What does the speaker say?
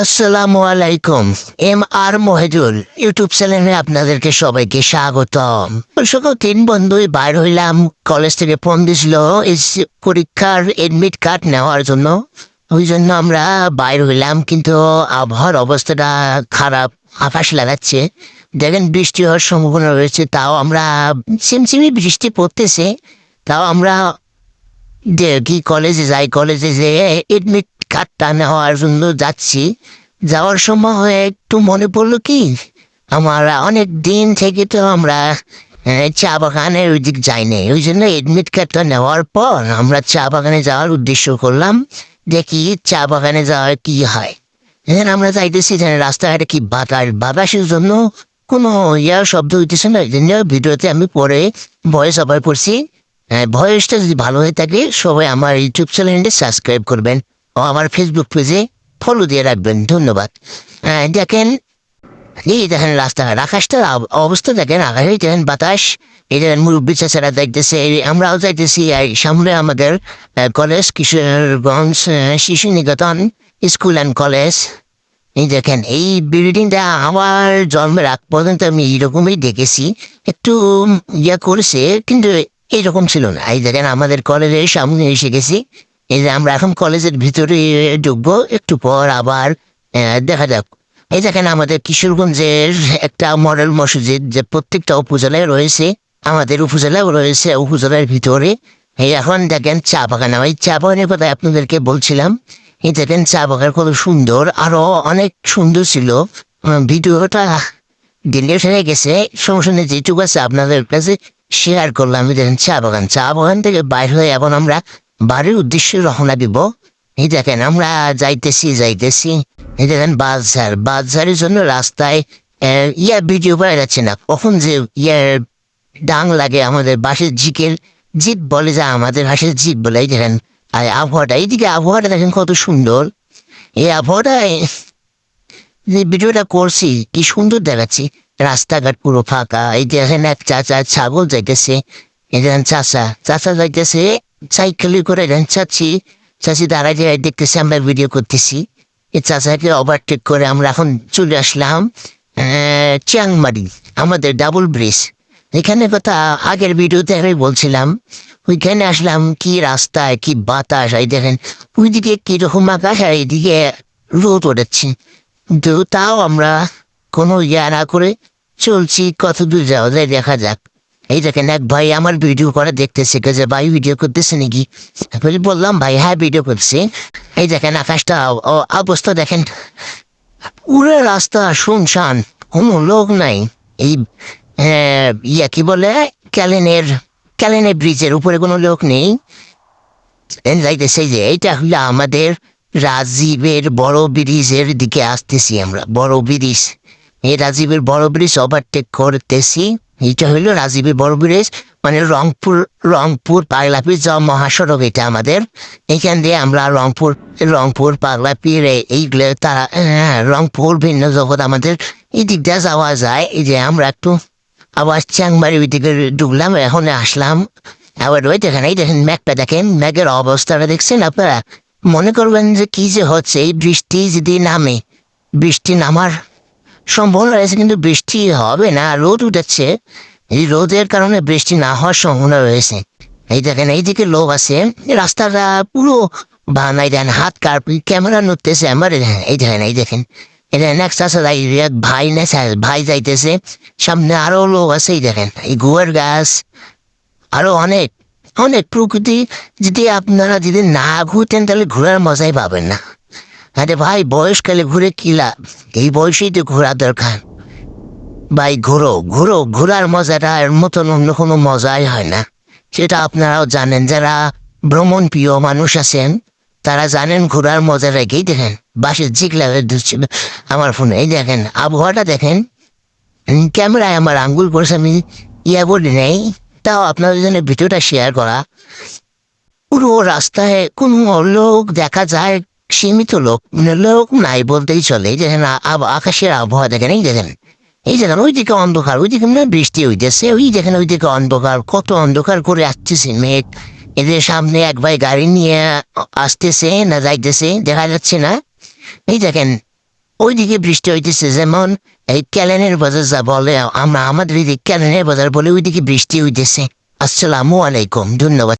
আসসালামু আলাইকুম, M R মহেজুল YouTube চ্যানেলে আপনাদেরকে সবাইকে স্বাগতম। সকাল তিন বন্ধুই বাইর হইলাম। কলেজ থেকে ফোন দিছিল এই পরীক্ষার এডমিট কার্ড নেওয়ার জন্য। ওই জন্য আমরা বাইর হইলাম, কিন্তু আবহাওয়ার অবস্থাটা খারাপ আকাশ লাগাচ্ছে। দেখেন, বৃষ্টি হওয়ার সম্ভাবনা রয়েছে, তাও আমরা সিমসিমি বৃষ্টি পড়তেছে। তাও আমরা কি কলেজে যাই, কলেজে যেয়ে এডমিট কার্ডটা নেওয়ার জন্য যাচ্ছি। যাওয়ার সময় একটু মনে পড়ল কি, আমার অনেক দিন থেকে তো আমরা চা বাগানের ওই দিক যাইনি। ওই জন্য এডমিট কার্ডটা নেওয়ার পর আমরা চা বাগানে যাওয়ার উদ্দেশ্য করলাম। দেখি চা বাগানে যাওয়ার কি হয়। এখন আমরা যাইতেছি যেন রাস্তাঘাটে কি বাতাস, বাতাসের জন্য কোনো ইয়ার শব্দ হইতেছে না। এই জন্য ভিডিওতে আমি পরে ভয়েস আবার হ্যাঁ ভয়েসটা যদি ভালো হয়ে থাকে, সবাই আমার ইউটিউব চ্যানেলটি সাবস্ক্রাইব করবেন। ও আমার ফেসবুক পেজে ফলো দিয়ে রাখবেন, ধন্যবাদ। হ্যাঁ দেখেন, এই দেখেন রাস্তাঘাট আকাশটার অবস্থা দেখেন, আকাশে দেখেন বাতাস, এই দেখেন মুরব্বী যাইতেছে এই আমরাও যাইতেছি সামনে আমাদের কলেজ কিশোরগঞ্জ শিশু নিকেতন স্কুল অ্যান্ড কলেজ এই দেখেন, এই বিল্ডিংটা আমার জন্মের আগ পর্যন্ত আমি এইরকমই দেখেছি, একটু ইয়া করেছে, কিন্তু এইরকম ছিল না। এই দেখেন, আমাদের কলেজের সামনে এসে গেছি এই যে আমরা এখন কলেজের ভিতরে ঢুকবো, একটু পর আবার দেখা যাক। এই দেখেন আমাদের কিশোরগঞ্জের একটা মডেল মসজিদ, যে প্রত্যেকটা উপজেলায় রয়েছে, আমাদের উপজেলাও রয়েছে উপজেলার ভিতরে। এই এখন দেখেন চা বাগান। ওই চা বাগানের কথা আপনাদেরকে বলছিলাম। এই দেখেন চা বাগান কত সুন্দর। আরও অনেক সুন্দর ছিল। ভিডিওটা ডিলেট হয়ে গেছে। সমস্যা নেই, যেটুকু আছে আপনাদের কাছে শেয়ার করলাম। দেখেন চা বাগান। চা বাগান থেকে বাইর হয়ে এখন আমরা বাড়ির উদ্দেশ্যে রহনা দিব। এই দেখেন আমরা যাইতেছি যাইতেছি। এই দেখেন বাজার। বাজারের জন্য রাস্তায় আহ, ইয়া ভিডিও পাওয়া যাচ্ছে না। কখন যে ইয়ার ডাং লাগে আমাদের বাসের জিকের জিপ বলে যা আমাদের ভাষায় জিপ বলে। এই দেখেন আর আবহাওয়াটা এইদিকে আবহাওয়াটা দেখেন কত সুন্দর। এই আবহাওয়াটায় যে ভিডিওটা করছি কি সুন্দর দেখাচ্ছি। রাস্তাঘাট পুরো ফাঁকা। এই দেখেন এক চাচা ছাগল যাইতেছে। এই দেখেন চাচা চাচা যাইতেছে। সাইকেলে করে দেন চাচ্ছি চাচি দাঁড়াই দেখতেছি আমরা ভিডিও করতেছি। এই চাচাকে ওভারটেক করে আমরা এখন চলে আসলাম চিয়াংমারি, আমাদের ডাবল ব্রিজ এখানে কথা আগের ভিডিওতে আমি বলছিলাম, ওইখানে আসলাম, কি রাস্তায়, কি বাতাস, এই দেখেন, ওইদিকে কীরকম আকাশ আর এইদিকে রোদ ওঠাচ্ছে কিন্তু তাও আমরা কোনো ইয়া না করে চলছি কত দূর যাওয়া যায় দেখা যাক। এই দেখেন এক ভাই আমার ভিডিও করে দেখতেছে যে ভাই ভিডিও করতেছে নাকি? তারপরে বললাম ভাই হ্যাঁ ভিডিও করছি। এই দেখেন আকাশটা অবস্থা দেখেন। পুরো রাস্তা শুনশান কোনো লোক নাই। এই আহ, ইয়া কি বলে? ক্যালেনের ক্যালেনের ব্রিজের উপরে কোনো লোক নেই। যাইতেছে যে এইটা হলো আমাদের রাজীবের বড় ব্রিজের দিকে আসতেছি আমরা বড় ব্রিজ। এই রাজীবের বড় ব্রিজ ওভারটেক করতেছি। এইটা হইল রাজীবী বড় ব্রিজ মানে রংপুর রংপুর পাগলাপির যা মহাসড়ক এটা আমাদের। এখান দিয়ে আমরা রংপুর রংপুর পাগলাপির এই- এইগুলো তারা হ্যাঁ, রংপুর ভিন্ন জগৎ আমাদের এই দিক দিয়ে যাওয়া যায়। এই যে আমরা একটু আবার চ্যাংমারি ওই দিকে ঢুকলাম এখন আসলাম। আবার ওই দেখেন এই দেখেন ম্যাগটা দেখেন ম্যাগের অবস্থাটা দেখছেন আপনারা? মনে করবেন যে কি যে হচ্ছে এই বৃষ্টি যদি নামে বৃষ্টি নামার সম্ভাবনা রয়েছে, কিন্তু বৃষ্টি হবে না, রোদ উঠেছে। এই রোদের কারণে বৃষ্টি না হওয়ার সম্ভাবনা রয়েছে। এই দেখেন এইদিকে লোক আছে। রাস্তাটা পুরো বানাই দেন, হাত কার্পি ক্যামেরা নড়তেছে, আমার এই দেখেন এই দেখেন এটা নেক্সট আছে ভাই না ভাই যাইতেছে। সামনে আরও লোক আছে, এই দেখেন, এই গুয়ার গাছ। আরও অনেক অনেক প্রকৃতি যদি আপনারা যদি না ঘুরতেন, তাহলে ঘোরার মজাই পাবেন না। আরে ভাই বয়সকালে ঘুরে কি লাভ? এই বয়সেই তো ঘোরা দরকার। ভাই, ঘোরো ঘোরো, ঘোরার মজাটা এর মতন অন্য কোনো মজাই হয় না। সেটা আপনারাও জানেন, যারা ভ্রমণ প্রিয় মানুষ আছেন, তারা জানেন ঘোরার মজা রেখেই দেখেন, বাসের জিগলা ধুচ্ছিল আমার ফোনে, এই দেখেন, আবহাওয়াটা দেখেন। ক্যামেরায় আমার আঙ্গুল করেছে আমি ইয়া বলি নেই, তাও আপনাদের জন্য ভিডিওটা শেয়ার করা। পুরো রাস্তায় কোনো লোক দেখা যায় সীমিত লোক লোক নাই বলতেই চলে। এই দেখেন আকাশের আবহাওয়া দেখেন, এই দেখেন এই দেখেন ওইদিকে অন্ধকার, ওইদিকে মানে বৃষ্টি হইতেছে। ওই দেখেন ওইদিকে অন্ধকার, কত অন্ধকার করে আসতেছে মেঘ। এদের সামনে এক ভাই গাড়ি নিয়ে আসতেছে না যাইতেছে, দেখা যাচ্ছে না। এই দেখেন, ওইদিকে বৃষ্টি হইতেছে যেমন, এই ক্যালেনের বাজার যা বলে, আমরা আমাদের এদিকে ক্যালেনের বাজার বলে ওইদিকে বৃষ্টি হইতেছে। আসসালামু আলাইকুম, ধন্যবাদ।